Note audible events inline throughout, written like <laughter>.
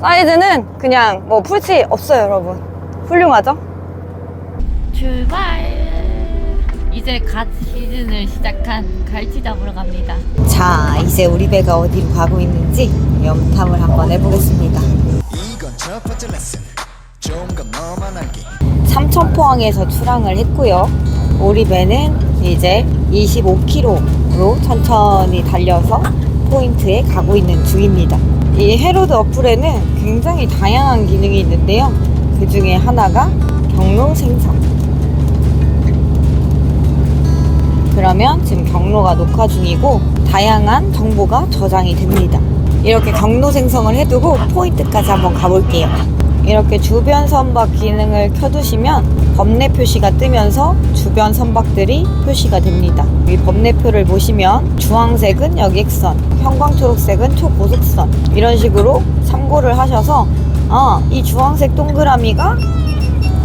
사이즈는 그냥 뭐 풀치 없어요, 여러분. 훌륭하죠? 출발! 이제 갓 시즌을 시작한 갈치 잡으러 갑니다. 자, 이제 우리 배가 어디로 가고 있는지 염탐을 한번 해보겠습니다. 이건 첫 번째 레슨 좋은 건 너만 알기 삼천포항에서 출항을 했고요. 우리 배는 이제 25km로 천천히 달려서 포인트에 가고 있는 중입니다. 이 헤로드 어플에는 굉장히 다양한 기능이 있는데요. 그 중에 하나가 경로 생성. 그러면 지금 경로가 녹화 중이고 다양한 정보가 저장이 됩니다. 이렇게 경로 생성을 해두고 포인트까지 한번 가볼게요. 이렇게 주변 선박 기능을 켜두시면 범례 표시가 뜨면서 주변 선박들이 표시가 됩니다. 이 범례표를 보시면 주황색은 여객선, 형광초록색은 초고속선 이런 식으로 참고를 하셔서 아, 이 주황색 동그라미가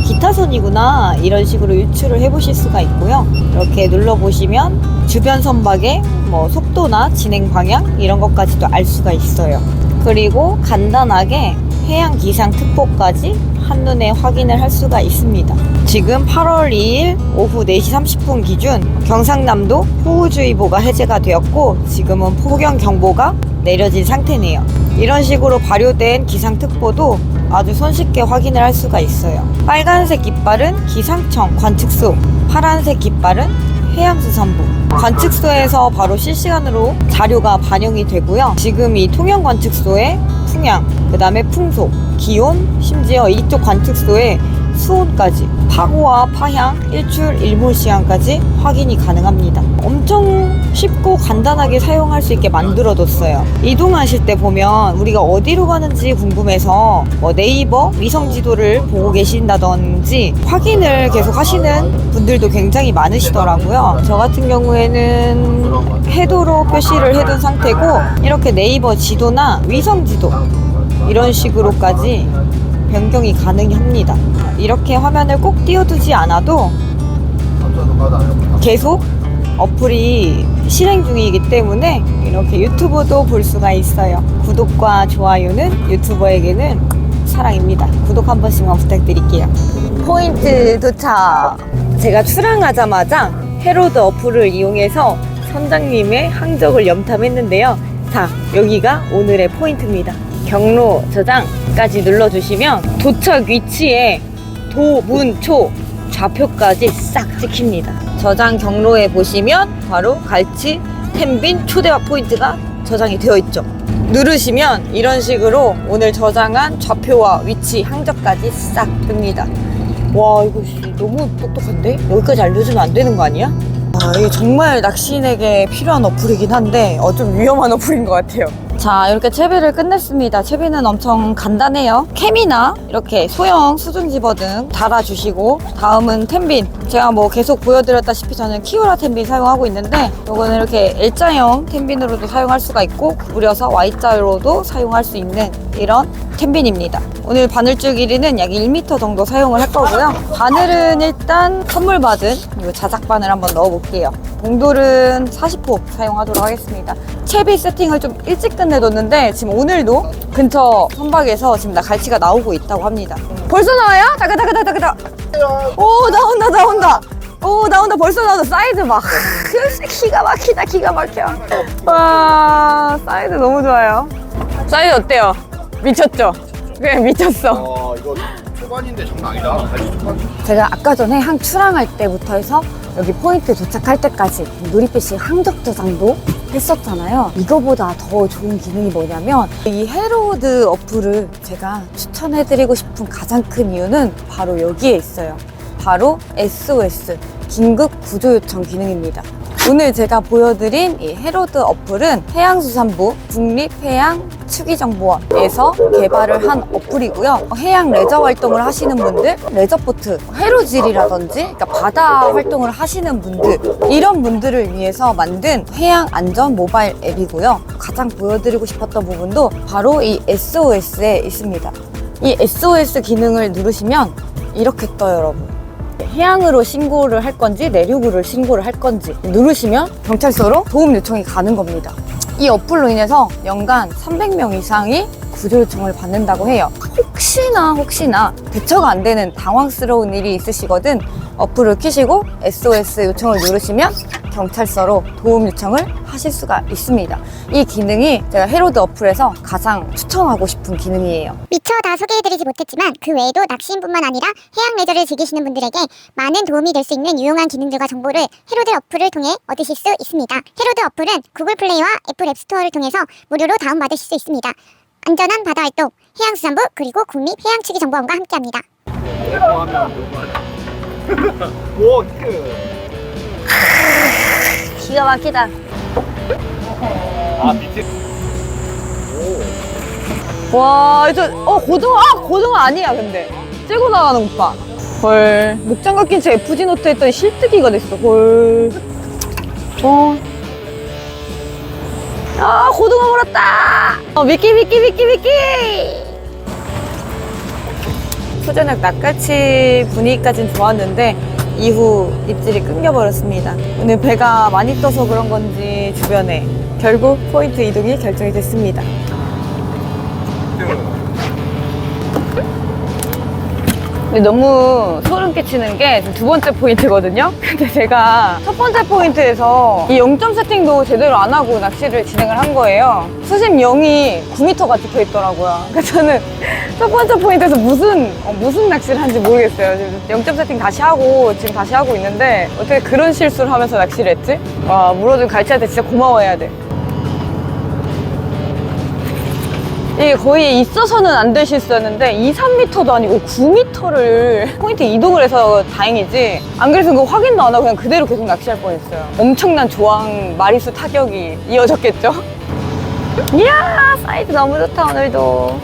기타선이구나 이런 식으로 유추를 해보실 수가 있고요. 이렇게 눌러보시면 주변 선박의 뭐 속도나 진행 방향 이런 것까지도 알 수가 있어요. 그리고 간단하게 해양 기상 특보까지 한눈에 확인을 할 수가 있습니다. 지금 8월 2일 오후 4시 30분 기준 경상남도 호우주의보가 해제가 되었고 지금은 폭염 경보가 내려진 상태네요. 이런 식으로 발효된 기상특보도 아주 손쉽게 확인을 할 수가 있어요. 빨간색 깃발은 기상청 관측소, 파란색 깃발은 해양수산부. 관측소에서 바로 실시간으로 자료가 반영이 되고요. 지금 이 통영 관측소에 풍향, 그 다음에 풍속, 기온, 심지어 이쪽 관측소에 수온까지 파고와 파향, 일출, 일몰 시간까지 확인이 가능합니다. 엄청 쉽고 간단하게 사용할 수 있게 만들어뒀어요. 이동하실 때 보면 우리가 어디로 가는지 궁금해서 뭐 네이버 위성 지도를 보고 계신다든지 확인을 계속 하시는 분들도 굉장히 많으시더라고요. 저 같은 경우에는 해도로 표시를 해둔 상태고 이렇게 네이버 지도나 위성 지도 이런 식으로까지 변경이 가능합니다. 이렇게 화면을 꼭 띄워두지 않아도 계속 어플이 실행 중이기 때문에 이렇게 유튜브도 볼 수가 있어요. 구독과 좋아요는 유튜버에게는 사랑입니다. 구독 한 번씩만 부탁드릴게요. 포인트 도착. 제가 출항하자마자 헤로드 어플을 이용해서 선장님의 항적을 염탐했는데요. 자, 여기가 오늘의 포인트입니다. 경로 저장까지 눌러주시면 도착 위치에 도, 문, 초, 좌표까지 싹 찍힙니다. 저장 경로에 보시면 바로 갈치, 텐빈, 초대화 포인트가 저장이 되어 있죠. 누르시면 이런 식으로 오늘 저장한 좌표와 위치, 항적까지 싹 뜹니다. 와 이거 씨, 너무 똑똑한데? 여기까지 알려주면 안 되는 거 아니야? 아, 이게 정말 낚시인에게 필요한 어플이긴 한데 어, 좀 위험한 어플인 것 같아요. 자 이렇게 채비를 끝냈습니다. 채비는 엄청 간단해요. 캠이나 이렇게 소형 수중 집어 등 달아주시고 다음은 텐빈. 제가 뭐 계속 보여드렸다시피 저는 키오라 텐빈 사용하고 있는데 이거는 이렇게 L자형 텐빈으로도 사용할 수가 있고 구부려서 Y자로도 사용할 수 있는 이런 텐빈입니다. 오늘 바늘줄 길이는 약 1m 정도 사용을 할 거고요. 바늘은 일단 선물 받은 이 자작 바늘 한번 넣어볼게요. 봉돌은 40호 사용하도록 하겠습니다. 채비 세팅을 좀 일찍 끝내뒀는데 지금 오늘도 근처 선박에서 지금 나 갈치가 나오고 있다고 합니다. 벌써 나와요? 다그다그다그다. 오 나온다 나온다. 오 나온다 벌써 나온다 사이즈 막 <laughs> 기가 막히다 기가 막혀. 와 사이즈 너무 좋아요. 사이즈 어때요? 미쳤죠? 그냥 미쳤어. 아 이거 초반인데 장난 아니다. 제가 아까 전에 항 출항할 때부터 해서 여기 포인트 도착할 때까지 누리빛이 항적 저장도 했었잖아요. 이거보다 더 좋은 기능이 뭐냐면 이 헤로드 어플을 제가 추천해드리고 싶은 가장 큰 이유는 바로 여기에 있어요. 바로 SOS 긴급 구조 요청 기능입니다. 오늘 제가 보여드린 이 헤로드 어플은 해양수산부 국립해양추기정보원에서 개발을 한 어플이고요. 해양 레저 활동을 하시는 분들, 레저보트, 회로질이라든지 그러니까 바다 활동을 하시는 분들 이런 분들을 위해서 만든 해양 안전 모바일 앱이고요. 가장 보여드리고 싶었던 부분도 바로 이 SOS에 있습니다. 이 SOS 기능을 누르시면 이렇게 떠요, 여러분. 해양으로 신고를 할 건지 내륙으로 신고를 할 건지 누르시면 경찰서로 도움 요청이 가는 겁니다. 이 어플로 인해서 연간 300명 이상이 구조 요청을 받는다고 해요. 혹시나 혹시나 대처가 안 되는 당황스러운 일이 있으시거든 어플을 켜시고 SOS 요청을 누르시면 경찰서로 도움 요청을 하실 수가 있습니다. 이 기능이 제가 헤로드 어플에서 가장 추천하고 싶은 기능이에요. 미처 다 소개해드리지 못했지만 그 외에도 낚시인뿐만 아니라 해양 레저를 즐기시는 분들에게 많은 도움이 될 수 있는 유용한 기능들과 정보를 헤로드 어플을 통해 얻으실 수 있습니다. 헤로드 어플은 구글 플레이와 애플 앱스토어를 통해서 무료로 다운받으실 수 있습니다. 안전한 바다 활동, 해양수산부 그리고 국립해양추기정보원과 함께합니다. 뭐 그. <laughs> 기가 막히다. 아 밑에. 와, 저, 어, 고등어, 아, 고등어 아니야, 근데. 째고 나가는 오빠. 헐. 목장갑 낀채 FG 노트 했더니 실뜨기가 됐어, 헐. 어. 아, 고등어 물었다! 어, 미끼, 미끼, 미끼, 미끼! 수저녁 낚같이 분위기까진 좋았는데, 이후 입질이 끊겨버렸습니다. 오늘 배가 많이 떠서 그런 건지 주변에 결국 포인트 이동이 결정이 됐습니다. 너무 소름 끼치는 게 두 번째 포인트거든요? <laughs> 근데 제가 첫 번째 포인트에서 이 0점 세팅도 제대로 안 하고 낚시를 진행을 한 거예요. 수심 0이 9m가 찍혀 있더라고요. 그래서 저는 첫 번째 포인트에서 무슨, 어, 무슨 낚시를 하는지 모르겠어요. 지금 0점 세팅 다시 하고, 지금 다시 하고 있는데, 어떻게 그런 실수를 하면서 낚시를 했지? 와, 물어준 갈치한테 진짜 고마워해야 돼. 이게 거의 있어서는 안 될 실수였는데 2, 3m도 아니고 9m를 <laughs> 포인트 이동을 해서 다행이지. 안 그래서 그 확인도 안 하고 그냥 그대로 계속 낚시할 뻔했어요. 엄청난 조항 마리수 타격이 이어졌겠죠? <laughs> 이야 사이즈 너무 좋다 오늘도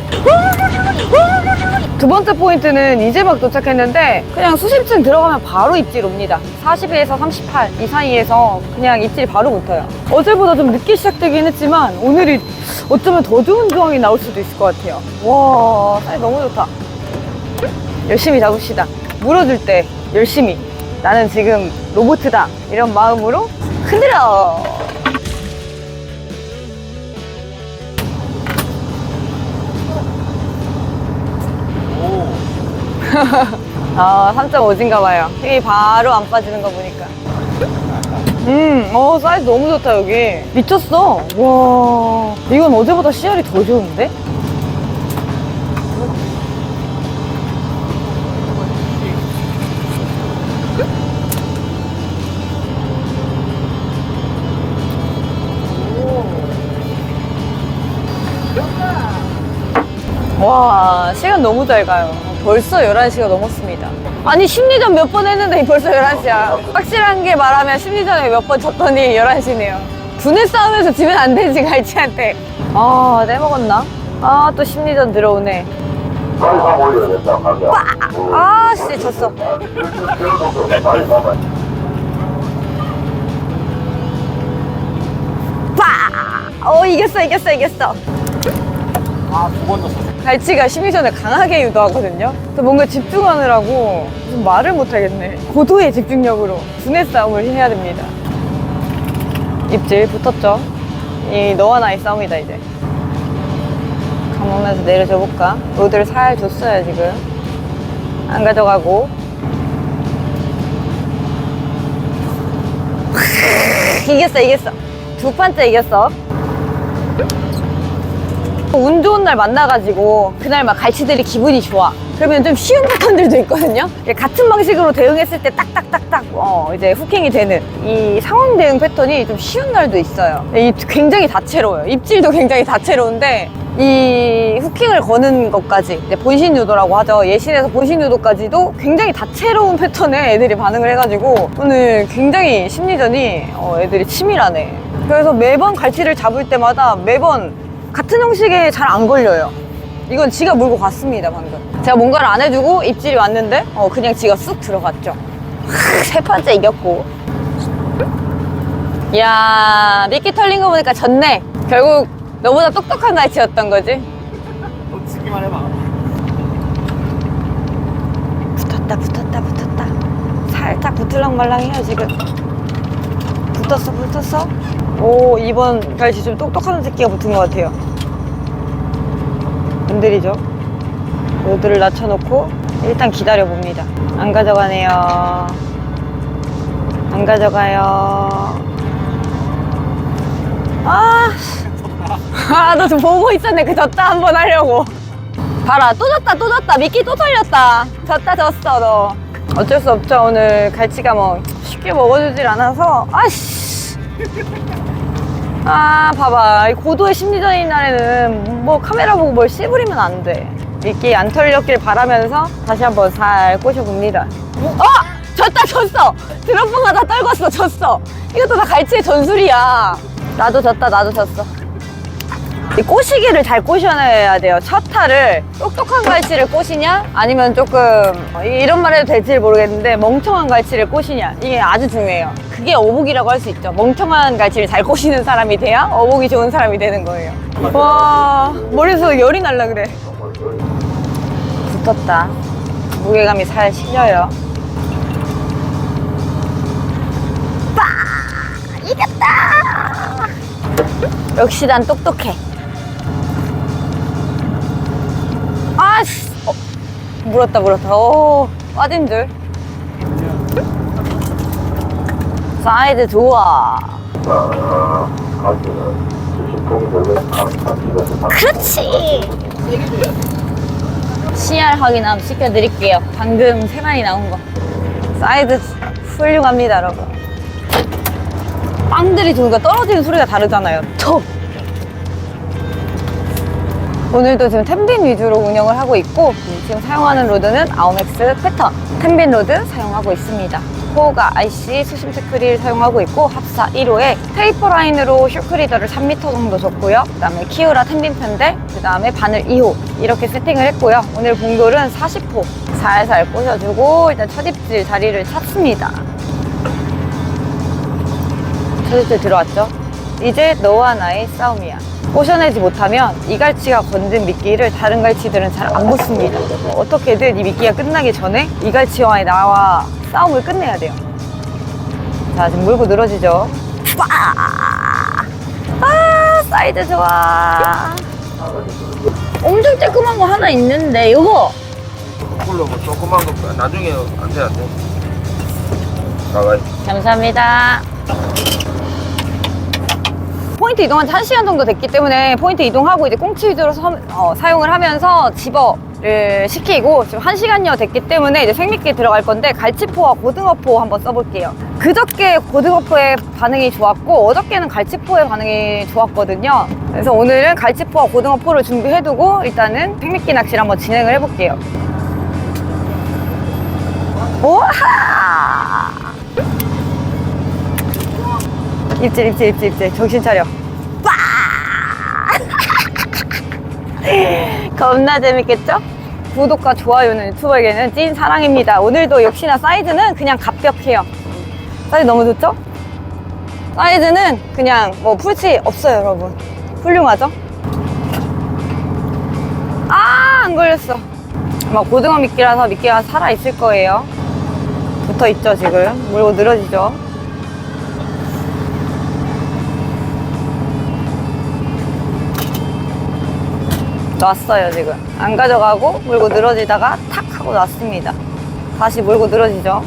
두 번째 포인트는 이제 막 도착했는데 그냥 수심층 들어가면 바로 입질 옵니다. 42에서 38 이 사이에서 그냥 입질이 바로 붙어요. 어제보다 좀 늦게 시작되긴 했지만 오늘이 어쩌면 더 좋은 조항이 나올 수도 있을 것 같아요. 와 사이즈 너무 좋다. 열심히 잡읍시다. 물어줄 때 열심히. 나는 지금 로보트다. 이런 마음으로 흔들어 <laughs> 아, 3.5인가 봐요. 힘이 바로 안 빠지는 거 보니까. 음, 어, 사이즈 너무 좋다, 여기. 미쳤어. 와, 이건 어제보다 CR이 더 좋은데? 와, 시간 너무 잘 가요. 벌써 11시가 넘었습니다. 아니, 심리전 몇 번 했는데 벌써 11시야. 확실한 게 말하면 심리전에 몇 번 졌더니 11시네요. 두뇌 싸움에서 지면 안 되지, 갈치한테. 아, 내먹었나? 아, 또 심리전 들어오네. 빠! 아, 씨, 졌어. 빠! 어, 이겼어, 이겼어, 이겼어. 아 두번 더. 갈치가 심리전을 강하게 유도하거든요. 그래서 뭔가 집중하느라고 무슨 말을 못하겠네. 고도의 집중력으로 두뇌 싸움을 해야 됩니다. 입질 붙었죠? 이 너와 나의 싸움이다 이제. 감으면서 내려줘 볼까? 로드를 살 줬어요 지금. 안 가져가고. <laughs> 이겼어 이겼어. 두 판째 이겼어. 운 좋은 날 만나가지고 그날 막 갈치들이 기분이 좋아. 그러면 좀 쉬운 패턴들도 있거든요. 같은 방식으로 대응했을 때 딱딱딱딱 어 이제 후킹이 되는 이 상황 대응 패턴이 좀 쉬운 날도 있어요. 이 굉장히 다채로워요. 입질도 굉장히 다채로운데 이 후킹을 거는 것까지 본신 유도라고 하죠. 예신에서 본신 유도까지도 굉장히 다채로운 패턴에 애들이 반응을 해가지고 오늘 굉장히 심리전이 어, 애들이 치밀하네. 그래서 매번 갈치를 잡을 때마다 매번 같은 형식에 잘 안 걸려요. 이건 지가 물고 갔습니다, 방금. 제가 뭔가를 안 해주고 입질이 왔는데, 어, 그냥 지가 쑥 들어갔죠. 하, 세 번째 이겼고. 이야, 미끼 털린 거 보니까 졌네. 결국 너보다 똑똑한 갈치였던 거지. 너 치기만 해봐. 붙었다, 붙었다, 붙었다. 살짝 붙을랑말랑해요, 지금. 붙었어, 붙었어. 오, 이번 갈치 좀 똑똑한 새끼가 붙은 것 같아요. 건드리죠. 로드를 낮춰놓고 일단 기다려 봅니다. 안 가져가네요. 안 가져가요. 아, 아, 너 좀 보고 있었네. 그 졌다 한번 하려고. 봐라, 또 졌다, 또 졌다. 미끼 또 털렸다. 졌다, 졌어, 너. 어쩔 수 없죠. 오늘 갈치가 뭐 쉽게 먹어주질 않아서. 아씨. 아, 봐봐. 이 고도의 심리전인 날에는 뭐 카메라 보고 뭘 씨부리면 안 돼. 미끼 안 털렸길 바라면서 다시 한번 살 꼬셔봅니다. 어! 졌다, 졌어! 드럼프가 다 떨궜어, 졌어! 이것도 다 갈치의 전술이야. 나도 졌다, 나도 졌어. 이 꼬시기를 잘 꼬셔야 돼요. 첫 타를 똑똑한 갈치를 꼬시냐? 아니면 조금 어, 이- 이런 말 해도 될지 모르겠는데 멍청한 갈치를 꼬시냐? 이게 아주 중요해요. 그게 어복이라고 할 수 있죠. 멍청한 갈치를 잘 꼬시는 사람이 돼야 어복이 좋은 사람이 되는 거예요. 와 머리에서 열이 날라 그래. 붙었다. 무게감이 살 실려요. 빠! 이겼다! 역시 난 똑똑해. 물었다, 물었다. 오, 빠진 줄. 사이드 좋아. 그렇지! CR 확인 한번 시켜드릴게요. 방금 세 마리 나온 거. 사이드 훌륭합니다, 여러분. 빵들이 좋으니까 떨어지는 소리가 다르잖아요. 톡! 오늘도 지금 텐빈 위주로 운영을 하고 있고 지금 사용하는 로드는 아오맥스 패턴 텐빈 로드 사용하고 있습니다. 코어가 IC 수심 테크릴 사용하고 있고 합사 1호에 테이퍼 라인으로 쇼크리더를 3m 정도 줬고요. 그 다음에 키우라 텐빈 편대, 그 다음에 바늘 2호 이렇게 세팅을 했고요. 오늘 봉돌은 40호 살살 꽂아주고 일단 첫 입질 자리를 찾습니다. 첫 입질 들어왔죠? 이제 너와 나의 싸움이야. 꼬셔내지 못하면 이 갈치가 건든 미끼를 다른 갈치들은 잘 안 붙습니다. 어떻게든 이 미끼가 끝나기 전에 이 갈치와의 나와 싸움을 끝내야 돼요. 자, 지금 물고 늘어지죠? 빠! 아, 사이즈 좋아. 엄청 쬐끄만 거 하나 있는데, 이거! 이걸로 뭐 조그만 거 나중에 안 돼, 안 돼. 나가요. 감사합니다. 포인트 이동한 지 1시간 정도 됐기 때문에 포인트 이동하고 이제 꽁치 위주로 서- 어, 사용을 하면서 집어를 시키고 지금 1시간여 됐기 때문에 이제 생미끼 들어갈 건데 갈치포와 고등어포 한번 써볼게요. 그저께 고등어포의 반응이 좋았고 어저께는 갈치포의 반응이 좋았거든요. 그래서 오늘은 갈치포와 고등어포를 준비해두고 일단은 생미끼 낚시를 한번 진행을 해볼게요. 오하! 입질 입질 입질 입질. 정신 차려. 빠 <laughs> 겁나 재밌겠죠? 구독과 좋아요는 유튜버에게는 찐 사랑입니다. 오늘도 역시나 사이즈는 그냥 갑벽해요. 사이즈 너무 좋죠? 사이즈는 그냥 뭐 풀치 없어요 여러분. 훌륭하죠? 아 안 걸렸어. 아마 고등어 미끼라서 미끼가 살아있을 거예요. 붙어있죠 지금. 물고 늘어지죠 놨어요 지금. 안 가져가고 물고 늘어지다가 탁 하고 놨습니다. 다시 물고 늘어지죠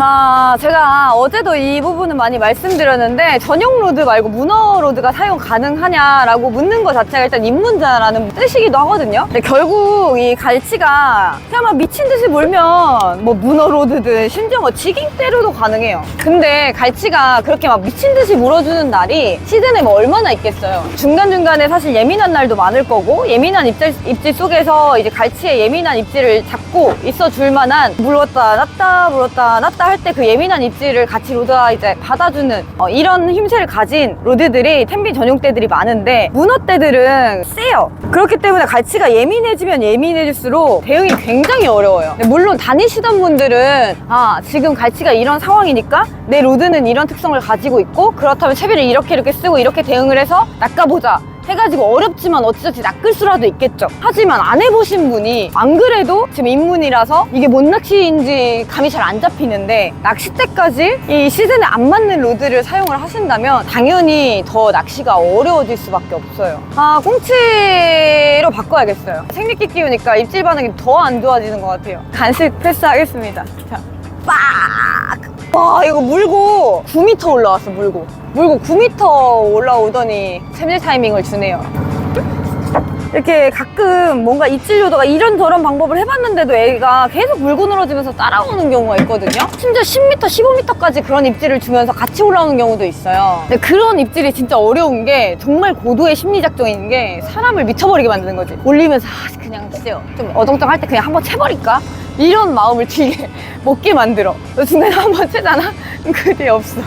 아, 제가 어제도 이 부분은 많이 말씀드렸는데 전용 로드 말고 문어 로드가 사용 가능하냐라고 묻는 것 자체가 일단 입문자라는 뜻이기도 하거든요. 근데 결국 이 갈치가 그냥 막 미친 듯이 몰면 뭐 문어 로드든 심지어 뭐 지깅대로도 가능해요. 근데 갈치가 그렇게 막 미친 듯이 물어주는 날이 시즌에 뭐 얼마나 있겠어요. 중간중간에 사실 예민한 날도 많을 거고 예민한 입질, 입질 속에서 이제 갈치의 예민한 입질을 잡고 있어 줄 만한 물었다 놨다 물었다 놨다 할 때 그 예민한 입질을 같이 로드가 이제 받아주는 어, 이런 힘새를 가진 로드들이 텐빈 전용대들이 많은데 문어대들은 세요. 그렇기 때문에 갈치가 예민해지면 예민해질수록 대응이 굉장히 어려워요. 물론 다니시던 분들은 아 지금 갈치가 이런 상황이니까 내 로드는 이런 특성을 가지고 있고 그렇다면 채비를 이렇게 이렇게 쓰고 이렇게 대응을 해서 낚아보자. 해가지고 어렵지만 어찌저찌 낚을 수라도 있겠죠. 하지만 안 해보신 분이 안 그래도 지금 입문이라서 이게 뭔 낚시인지 감이 잘 안 잡히는데 낚싯대까지 이 시즌에 안 맞는 로드를 사용을 하신다면 당연히 더 낚시가 어려워질 수밖에 없어요. 아 꽁치로 바꿔야겠어요. 생리끼 끼우니까 입질 반응이 더 안 좋아지는 것 같아요. 간식 패스하겠습니다. 자, 빡! 와 이거 물고 9m 올라왔어 물고. 물고 9m 올라오더니 샘질 타이밍을 주네요 이렇게 가끔 뭔가 입질 요도가 이런저런 방법을 해봤는데도 애가 계속 물고 늘어지면서 따라오는 경우가 있거든요. 심지어 10m, 15m까지 그런 입질을 주면서 같이 올라오는 경우도 있어요. 근데 그런 입질이 진짜 어려운 게 정말 고도의 심리작용인 게 사람을 미쳐버리게 만드는 거지. 올리면서 아, 그냥 진짜 좀 어정쩡할 때 그냥 한번 채버릴까? 이런 마음을 들게 먹게 만들어. 너 중간에 한번 채잖아? 그 뒤에 없어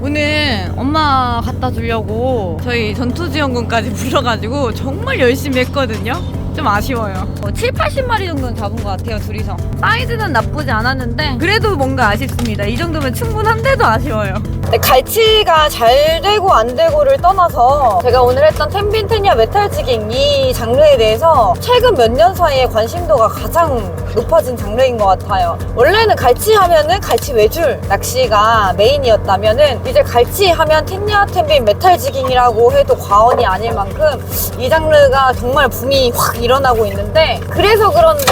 오늘 엄마 갖다 주려고 저희 전투지원군까지 <laughs> 불러가지고 정말 열심히 했거든요. 좀 아쉬워요. 어, 7, 80마리 정도는 잡은 것 같아요, 둘이서. 사이즈는 나쁘지 않았는데, 그래도 뭔가 아쉽습니다. 이 정도면 충분한데도 아쉬워요. 근데 갈치가 잘 되고 안 되고를 떠나서 제가 오늘 했던 텐빈테니아 메탈지깅 이 장르에 대해서 최근 몇 년 사이에 관심도가 가장 높아진 장르인 것 같아요. 원래는 갈치 하면은 갈치 외줄 낚시가 메인이었다면은 이제 갈치 하면 텐니아 텐빈 메탈 지깅이라고 해도 과언이 아닐 만큼 이 장르가 정말 붐이 확 일어나고 있는데 그래서 그런지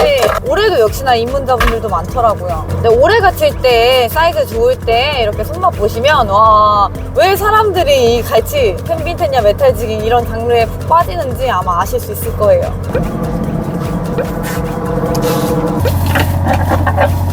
올해도 역시나 입문자분들도 많더라고요. 근데 올해 갇힐 때 사이즈 좋을 때 이렇게 손맛 보시면 와 왜 사람들이 이 갈치 텐빈테니아 메탈 지깅 이런 장르에 푹 빠지는지 아마 아실 수 있을 거예요. Thank you.